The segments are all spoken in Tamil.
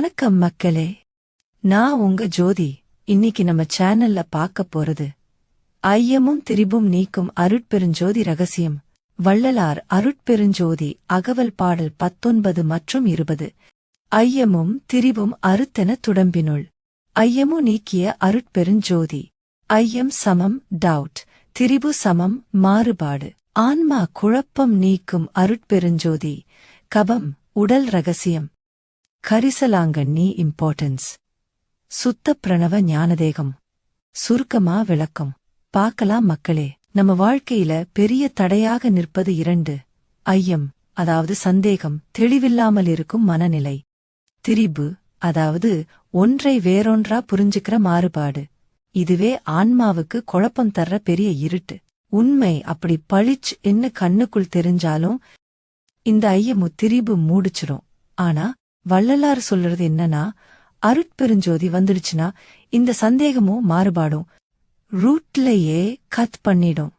வணக்கம் மக்களே. நான் உங்க ஜோதி. இன்னைக்கு நம்ம சேனல்ல பார்க்க போறது ஐயமும் திரிபும் நீக்கும் அருட்பெருஞ்சோதி ரகசியம். வள்ளலார் அருட்பெருஞ்சோதி அகவல் பாடல் பத்தொன்பது மற்றும் இருபது. ஐயமும் திரிபும் அறுத்தென துடம்பினுள். ஐயமு நீக்கிய அருட்பெருஞ்சோதி. ஐயம் சமம் டவுட் திரிபு சமம் மாறுபாடு. ஆன்மா குழப்பம் நீக்கும் அருட்பெருஞ்சோதி. கபம் உடல் ரகசியம். கரிசலாங்கண்ணி இம்பார்ட்டன்ஸ் சுத்த பிரணவ ஞானதேகம். சுருக்கமா விளக்கம். பார்க்கலாம் மக்களே. நம்ம வாழ்க்கையில பெரிய தடையாக நிற்பது இரண்டு. ஐயம் அதாவது சந்தேகம் தெளிவில்லாமல் இருக்கும் மனநிலை. திரிபு அதாவது ஒன்றை வேறொன்றா புரிஞ்சுக்கிற மாறுபாடு. இதுவே ஆன்மாவுக்கு குழப்பம் தர்ற பெரிய இருட்டு. உண்மை அப்படி பளிச் என்ன கண்ணுக்குள் தெரிஞ்சாலும் இந்த ஐயமு திரிபு மூடிச்சிரும். ஆனா வள்ளலார் சொல்றது என்னன்னா அருட்பெருஞ்சோதி வந்துடுச்சுன்னா இந்த சந்தேகமும் மாறுபாடும். ரூட்லயே கத் பண்ணிடும்.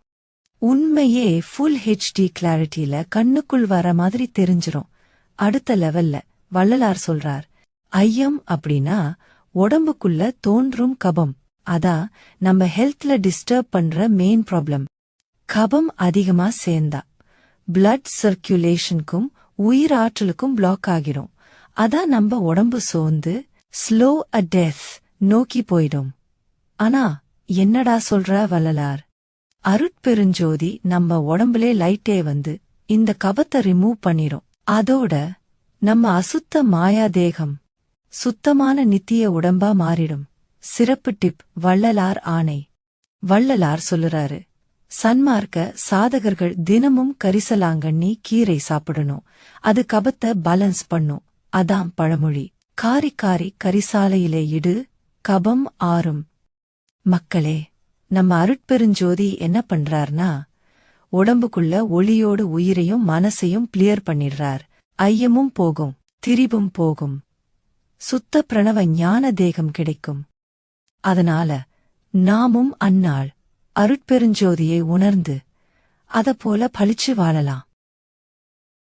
உண்மையே ஃபுல் ஹெச்டி கிளாரிட்டில கண்ணுக்குள் வர மாதிரி தெரிஞ்சிரும். அடுத்த லெவல்ல வள்ளலார் சொல்றார் ஐயம் அப்படின்னா உடம்புக்குள்ள தோன்றும் கபம். அதான் நம்ம ஹெல்த்ல டிஸ்டர்ப் பண்ற மெயின் ப்ராப்ளம் கபம் அதிகமா சேர்ந்தா. பிளட் சர்க்குலேஷனுக்கும் உயிர் ஆற்றலுக்கும் பிளாக் ஆகிடும் அதான் நம்ம உடம்பு சோர்ந்து ஸ்லோ அ டெத் நோக்கி போயிடும். ஆனா என்னடா சொல்ற வள்ளலார்? அருட்பெருஞ்சோதி நம்ம உடம்புலே லைட்டே வந்து இந்த கபத்தை ரிமூவ் பண்ணிரும். அதோட நம்ம அசுத்த மாயா தேகம் சுத்தமான நித்திய உடம்பா மாறிடும். சிறப்பு டிப் வள்ளலார் ஆணை. வள்ளலார் சொல்லுறாரு சன்மார்க்க சாதகர்கள் தினமும் கரிசலாங்கண்ணி கீரை சாப்பிடணும். அது கபத்தை பேலன்ஸ் பண்ணும். அதாம் பழமொழி. காரி காரி கரிசாலையிலே இடு கபம் ஆறும். மக்களே நம்ம அருட்பெருஞ்சோதி என்ன பண்றார்னா உடம்புக்குள்ள ஒளியோடு உயிரையும் மனசையும் கிளியர் பண்ணிடுறார். ஐயமும் போகும் திரிபும் போகும். சுத்த பிரணவ ஞான தேகம் கிடைக்கும். அதனால நாமும் அந்நாள் அருட்பெருஞ்சோதியை உணர்ந்து அதப்போல பளிச்சு வாழலாம்.